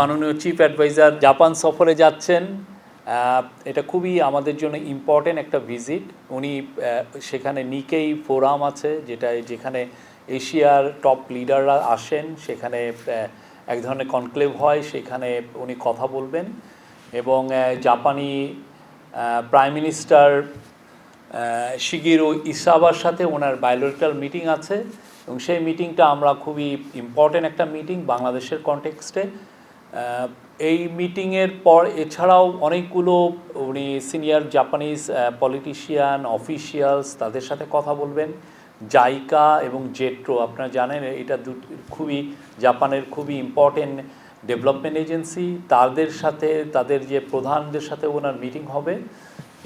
মাননীয় chief adviser Japan সফরে যাচ্ছেন। এটা খুবই আমাদের জন্য ইম্পর্টেন্ট একটা ভিজিট উনি সেখানে নিকেই ফোরাম আছে যেটা যেখানে এশিয়ার টপ লিডাররা আসেন, সেখানে এক ধরনের কনক্লেভ হয়, সেখানে উনি কথা বলবেন এবং জাপানি প্রাইম মিনিস্টার শিগিরো ইসাবার সাথে ওনার বায়োলজিক্যাল মিটিং আছে এবং সেই মিটিংটা আমরা খুবই ইম্পর্টেন্ট একটা মিটিং বাংলাদেশের কনটেক্সটে এই মিটিংয়ের পর এছাড়াও অনেকগুলো উনি সিনিয়র জাপানিজ পলিটিশিয়ান অফিসিয়ালস তাদের সাথে কথা বলবেন। জাইকা এবং জেট্রো, আপনারা জানেন, এটা খুবই জাপানের খুবই ইম্পর্টেন্ট ডেভেলপমেন্ট এজেন্সি তাদের সাথে, তাদের যে প্রধানদের সাথে ওনার মিটিং হবে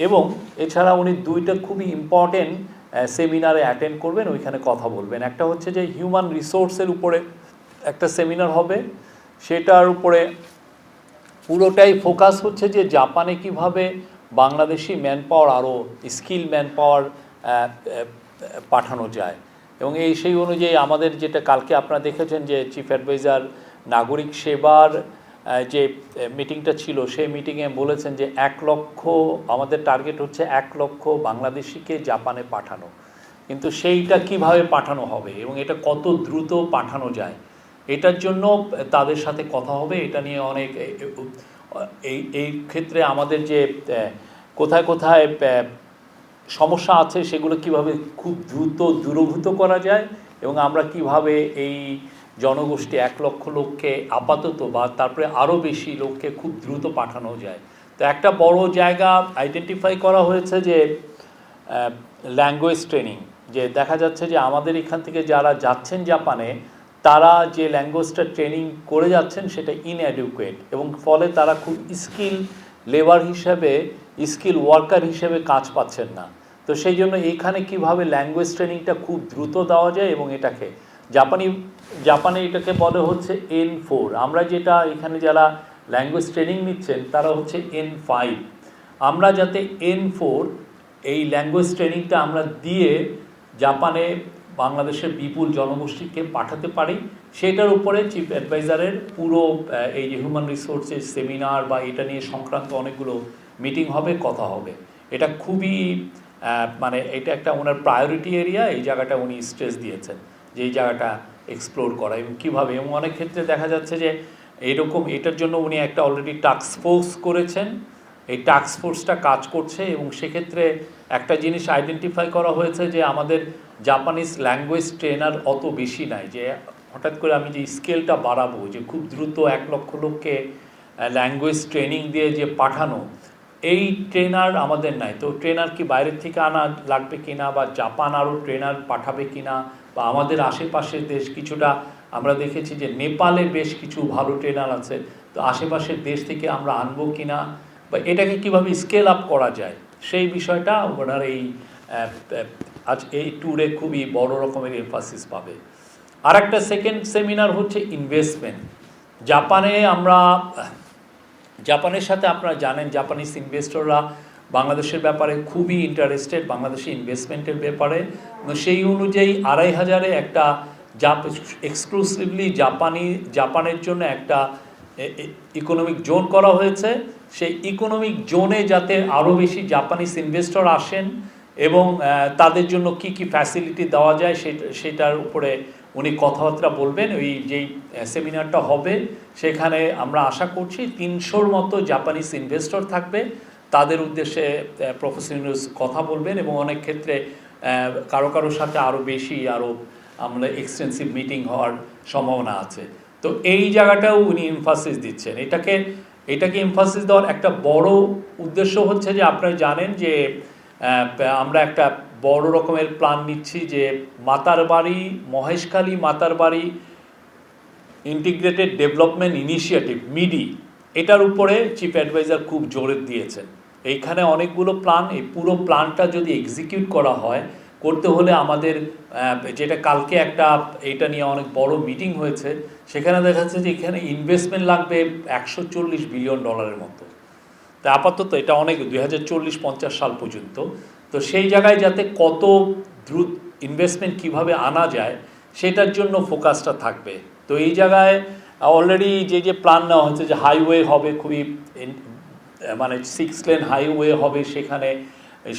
এবং এছাড়া উনি দুইটা খুবই ইম্পর্টেন্ট সেমিনারে অ্যাটেন্ড করবেন, ওইখানে কথা বলবেন। একটা হচ্ছে যে হিউম্যান রিসোর্সের উপরে একটা সেমিনার হবে। সেটার উপরে পুরোটাই ফোকাস হচ্ছে যে জাপানে কীভাবে বাংলাদেশি ম্যান পাওয়ার আরও স্কিল ম্যান পাওয়ার পাঠানো যায়। এবং এই সেই অনুযায়ী আমাদের যেটা কালকে আপনারা দেখেছেন যে চিফ অ্যাডভাইজার নাগরিক সেবার যে মিটিংটা ছিল, সেই মিটিংয়ে বলেছেন যে এক লক্ষ, আমাদের টার্গেট হচ্ছে এক লক্ষ বাংলাদেশিকে জাপানে পাঠানো। কিন্তু সেইটা কীভাবে পাঠানো হবে এবং এটা কত দ্রুত পাঠানো যায় এটার জন্য তাদের সাথে কথা হবে, এটা নিয়ে অনেক এই এই ক্ষেত্রে আমাদের যে কোথায় কোথায় সমস্যা আছে সেগুলো কীভাবে খুব দ্রুত দূরভূত করা যায় এবং আমরা কীভাবে এই জনগোষ্ঠী এক লক্ষ লোককে আপাতত বা তারপরে আরও বেশি লোককে খুব দ্রুত পাঠানো যায়। তো একটা বড় জায়গা আইডেন্টিফাই করা হয়েছে যে ল্যাঙ্গুয়েজ ট্রেনিং যে দেখা যাচ্ছে যে আমাদের এখান থেকে যারা যাচ্ছেন জাপানে তারা যে ল্যাঙ্গুয়েজটা ট্রেনিং করে যাচ্ছেন সেটা ইনঅ্যাডিকুয়েট এবং ফলে তারা খুব স্কিল লেবার হিসেবে স্কিল ওয়ার্কার হিসেবে কাজ পাচ্ছেন না। তো সেই জন্য এখানে কীভাবে ল্যাঙ্গুয়েজ ট্রেনিংটা খুব দ্রুত দেওয়া যায় এবং এটাকে, জাপানি, জাপানে এটাকে বলে হচ্ছে এন ফোর আমরা যেটা এখানে যারা ল্যাঙ্গুয়েজ ট্রেনিং নিচ্ছেন, তারা হচ্ছে এন ফাইভ আমরা যাতে এন ফোর এই ল্যাঙ্গুয়েজ ট্রেনিংটা আমরা দিয়ে জাপানে বাংলাদেশের বিপুল জনগোষ্ঠীকে পাঠাতে পারি। সেটার উপরে চিফ অ্যাডভাইজারের পুরো এই যে হিউম্যান রিসোর্সের সেমিনার বা এটা নিয়ে সংক্রান্ত অনেকগুলো মিটিং হবে, কথা হবে। এটা খুবই মানে এটা একটা ওনার প্রায়োরিটি এরিয়া এই জায়গাটা উনি স্ট্রেস দিয়েছেন যে এই জায়গাটা এক্সপ্লোর করা। এবং কীভাবে? এবং অনেক ক্ষেত্রে দেখা যাচ্ছে যে এরকম, এটার জন্য উনি একটা অলরেডি টাস্ক ফোর্স করেছেন। এই টাস্ক ফোর্সটা কাজ করছে এবং সেক্ষেত্রে একটা জিনিস আইডেন্টিফাই করা হয়েছে যে আমাদের জাপানিজ ল্যাঙ্গুয়েজ ট্রেনার অত বেশি নাই, যে হঠাৎ করে আমি যে স্কেলটা বাড়াবো, যে খুব দ্রুত এক লক্ষ লোককে ল্যাঙ্গুয়েজ ট্রেনিং দিয়ে যে পাঠানো, এই ট্রেনার আমাদের নাই। তো ট্রেনার কি বাইরের থেকে আনা লাগবে কিনা বা জাপান আরও ট্রেনার পাঠাবে কিনা বা আমাদের আশেপাশের দেশ কিছুটা, আমরা দেখেছি যে নেপালে বেশ কিছু ভালো ট্রেনার আছে। তো আশেপাশের দেশ থেকে আমরা আনব কিনা বা এটাকে কীভাবে স্কেল আপ করা যায়, সেই বিষয়টা ওনার এই আজ এই ট্যুরে খুবই বড় রকমের এমফাসিস পাবে। আর একটা সেকেন্ড সেমিনার হচ্ছে ইনভেস্টমেন্ট জাপানে আমরা, জাপানের সাথে আপনারা জানেন জাপানিজ ইনভেস্টররা বাংলাদেশের ব্যাপারে খুবই ইন্টারেস্টেড বাংলাদেশি ইনভেস্টমেন্টের ব্যাপারে। সেই অনুযায়ী আড়াই হাজারে একটা জাপ এক্সক্লুসিভলি জাপানি জাপানের জন্য একটা ইকোনমিক জোন করা হয়েছে। সেই ইকোনমিক জোনে যাতে আরও বেশি জাপানিজ ইনভেস্টর আসেন এবং তাদের জন্য কি কি ফ্যাসিলিটি দেওয়া যায় সেটা, সেটার উপরে উনি কথাবার্তা বলবেন। ওই যেই সেমিনারটা হবে, সেখানে আমরা আশা করছি তিনশোর মতো জাপানিজ ইনভেস্টর থাকবে। তাদের উদ্দেশ্যে প্রফেসর ইউনুস কথা বলবেন এবং অনেক ক্ষেত্রে কারও কারোর সাথে আরও বেশি আরও আমরা এক্সটেন্সিভ মিটিং হওয়ার সম্ভাবনা আছে। তো এই জায়গাটাও উনি এমফাসিস দিচ্ছেন। এটাকে এটাকে এমফাসিস দেওয়ার একটা বড় উদ্দেশ্য হচ্ছে যে আপনারা জানেন যে আমরা একটা বড় রকমের প্ল্যান নিচ্ছি যে মাতার বাড়ি, মহেশখালী মাতার বাড়ি ইন্টিগ্রেটেড ডেভেলপমেন্ট ইনিশিয়েটিভ মিডি এটার উপরে চিফ অ্যাডভাইজার খুব জোরে দিয়েছেন। এইখানে অনেকগুলো প্ল্যান এই পুরো প্ল্যানটা যদি এক্সিকিউট করা হয় করতে হলে আমাদের যেটা কালকে একটা, এটা নিয়ে অনেক বড় মিটিং হয়েছে, সেখানে দেখা যাচ্ছে যে এখানে ইনভেস্টমেন্ট লাগবে একশো চল্লিশ বিলিয়ন ডলারের মতো। তা আপাতত এটা অনেক, দুই হাজার চল্লিশ, পঞ্চাশ সাল পর্যন্ত। তো সেই জায়গায় যাতে কত দ্রুত ইনভেস্টমেন্ট কীভাবে আনা যায়, সেটার জন্য ফোকাসটা থাকবে। তো এই জায়গায় অলরেডি যে যে প্ল্যান নেওয়া হচ্ছে যে হাইওয়ে হবে, খুবই মানে সিক্স লেন হাইওয়ে হবে সেখানে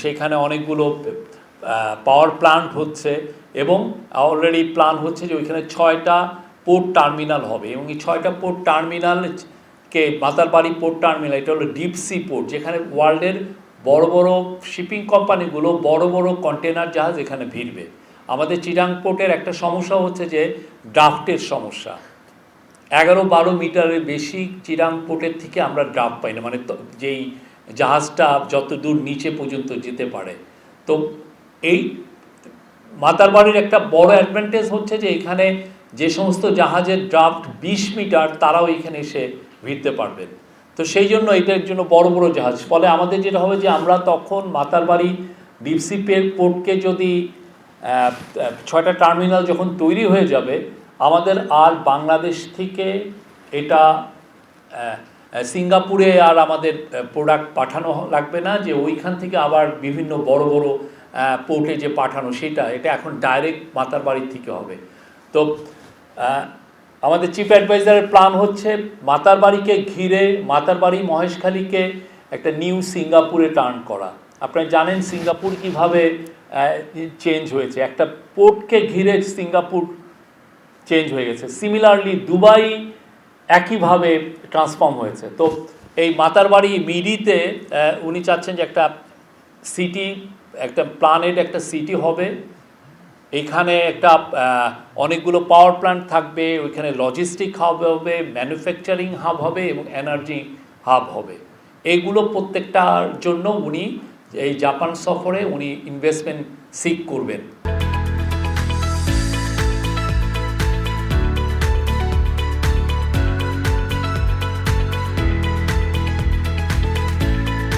সেখানে অনেকগুলো পাওয়ার প্ল্যান্ট হচ্ছে এবং অলরেডি প্ল্যান হচ্ছে যে ওইখানে ছয়টা পোর্ট টার্মিনাল হবে এবং এই ছয়টা পোর্ট টার্মিনালকে মাতারবাড়ি পোর্ট টার্মিনাল এটা হলো ডিপ সি পোর্ট যেখানে ওয়ার্ল্ডের বড় বড় শিপিং কোম্পানিগুলো বড় বড় কন্টেনার জাহাজ এখানে ভিড়বে। আমাদের চিরাং পোর্টের একটা সমস্যা হচ্ছে যে ড্রাফটের সমস্যা। এগারো বারো মিটারের বেশি চিরাং পোর্টের থেকে আমরা ড্রাফট পাই না মানে যেই জাহাজটা যত দূর নিচে পর্যন্ত যেতে পারে। তো এই মাতারবাড়ির একটা বড় অ্যাডভান্টেজ হচ্ছে যে এখানে যে সমস্ত জাহাজের ড্রাফট বিশ মিটার তারাও এখানে এসে ভিড়তে পারবেন তো সেই জন্য এটার জন্য বড় বড় জাহাজ। ফলে আমাদের যেটা হবে যে আমরা তখন মাতারবাড়ি ডিপসিপের পোর্টকে যদি ছয়টা টার্মিনাল যখন তৈরি হয়ে যাবে, আমাদের আর বাংলাদেশ থেকে এটা সিঙ্গাপুরে আর আমাদের প্রোডাক্ট পাঠানো লাগবে না, যে ওইখান থেকে আবার বিভিন্ন বড় বড় পোর্টে যে পাঠানো সেটা, এটা এখন ডাইরেক্ট মাতার বাড়ির থেকে হবে। তো আমাদের চিফ অ্যাডভাইজারের প্ল্যান হচ্ছে মাতার বাড়িকে ঘিরে, মাতার বাড়ি মহেশখালীকে একটা নিউ সিঙ্গাপুরে টার্ন করা। আপনারা জানেন সিঙ্গাপুর কীভাবে চেঞ্জ হয়েছে। একটা পোর্টকে ঘিরে সিঙ্গাপুর চেঞ্জ হয়ে গেছে। সিমিলারলি দুবাই একইভাবে ট্রান্সফর্ম হয়েছে। তো, এই মাতারবাড়ি মিডিতে উনি চাচ্ছেন যে একটা সিটি একটা প্ল্যানেট একটা সিটি হবে। এখানে একটা অনেকগুলো পাওয়ার প্ল্যান্ট থাকবে, ওইখানে লজিস্টিক হাব হবে ম্যানুফ্যাকচারিং হাব হবে এবং এনার্জি হাব হবে। এগুলো প্রত্যেকটার জন্য উনি এই জাপান সফরে উনি ইনভেস্টমেন্ট সিক করবেন।